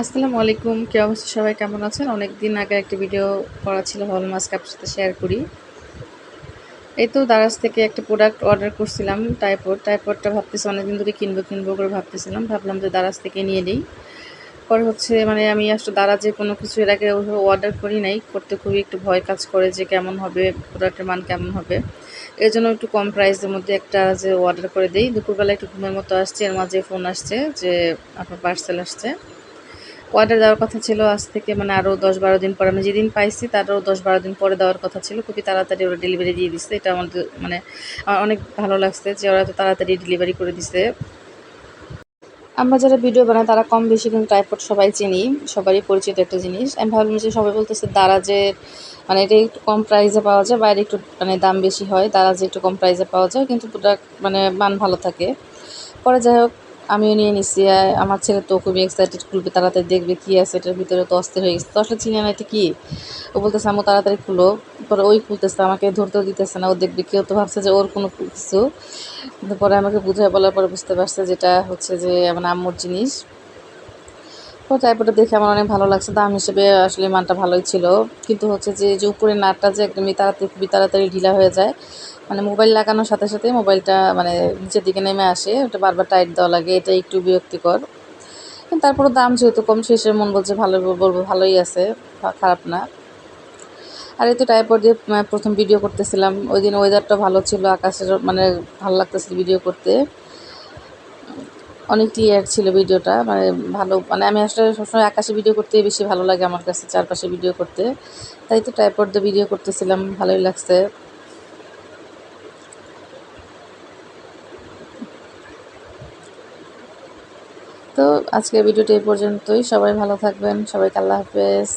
আসসালামু আলাইকুম, কি অবস্থা সবাই? কেমন আছেন? অনেক দিন আগে একটা ভিডিও করা ছিল হল মাস্ক আপনার সাথে শেয়ার করি। এই তো দারাজ থেকে একটা প্রোডাক্ট অর্ডার করছিলাম টাইপড টাইপডটা ভাবতেছি অনেকদিন ধরে কিনবো কিনবো করে ভাবতেছিলাম। ভাবলাম যে দারাজ থেকে নিয়ে নিই। পরে হচ্ছে মানে আমি আসলে দারাজে কোনো কিছু এর আগে অর্ডার করি নাই। করতে খুবই একটু ভয় কাজ করে যে কেমন হবে প্রোডাক্টের মান কেমন হবে। এর জন্য একটু কম প্রাইসের মধ্যে একটা যে অর্ডার করে দিই। দুপুরবেলা একটু ঘুমের মতো আসছে, এর মাঝে ফোন আসছে যে আপনার পার্সেল আসছে। অর্ডার দেওয়ার কথা ছিল? আজ থেকে মানে আরও দশ বারো দিন পরে আমি যেদিন পাইছি তারও দশ বারো দিন পরে দেওয়ার কথা ছিল। খুবই তাড়াতাড়ি ওরা ডেলিভারি দিয়ে দিচ্ছে এটা আমাদের মানে অনেক ভালো লাগছে যে ওরা এত তাড়াতাড়ি ডেলিভারি করে দিছে। আমরা যারা ভিডিও বানাই তারা কম বেশি কিন্তু টাইপড সবাই চিনি, সবারই পরিচিত একটা জিনিস। আমি ভাবলাম যে সবাই বলতেছে যে মানে এটা একটু কম প্রাইসে পাওয়া যায়, বাইরে একটু মানে দাম বেশি হয় যে একটু কম প্রাইসে পাওয়া যায়, কিন্তু প্রোডাক্ট মানে মান ভালো থাকে। পরে যাই হোক আমিও নিয়ে নিচ্ছি আমার ছেলে তো খুবই এক্সাইটেড খুলবে তাড়াতাড়ি, দেখবে কী আছে, এটার ভিতরে তো অস্থির হয়ে গেছে। তো আসলে চিনে না এটা কী? ও বলতেছে আমি তাড়াতাড়ি খুলো। পরে ওই খুলতেছে, আমাকে ধরতেও দিতেছে না, ও দেখবে, কেউ তো ভাবছে যে ওর কোনো কিছু। পরে আমাকে বুঝায় বলার পরে বুঝতে পারছে যেটা হচ্ছে যে আমার আম্মুর জিনিস। তো টাইপটা দেখে আমার অনেক ভালো লাগছে। দাম হিসেবে আসলে মানটা ভালোই ছিল। কিন্তু হচ্ছে যে যে উপরের নাটটা যে একদমই তাড়াতাড়ি, খুবই তাড়াতাড়ি ঢিলা হয়ে যায়। মানে মোবাইল লাগানোর সাথে সাথে মোবাইলটা মানে নিচের দিকে নেমে আসে। ওটা বারবার টাইট দেওয়া লাগে। এটা একটু বিরক্তিকর। তারপরে দাম যেহেতু কম শেষে মন বলছে ভালো বলব ভালোই আছে। খারাপ না। আর এই তো টাইপর দিয়ে প্রথম ভিডিও করতেছিলাম। ওই দিন ওয়েদারটা ভালো ছিল। আকাশের মানে ভালো লাগতেছিল ভিডিও করতে। অনেক ক্লিয়ার ছিল ভিডিওটা মানে ভালো মানে আমি আসলে সবসময় আকাশে ভিডিও করতে বেশি ভালো লাগে আমার কাছে, চারপাশে ভিডিও করতে। তাই তো টাইপর দিয়ে ভিডিও করতেছিলাম, ভালোই লাগছে। তো আজকের ভিডিওটি এই পর্যন্তই, সবাই ভালো থাকবেন, সবাইকে আল্লাহ হাফেজ।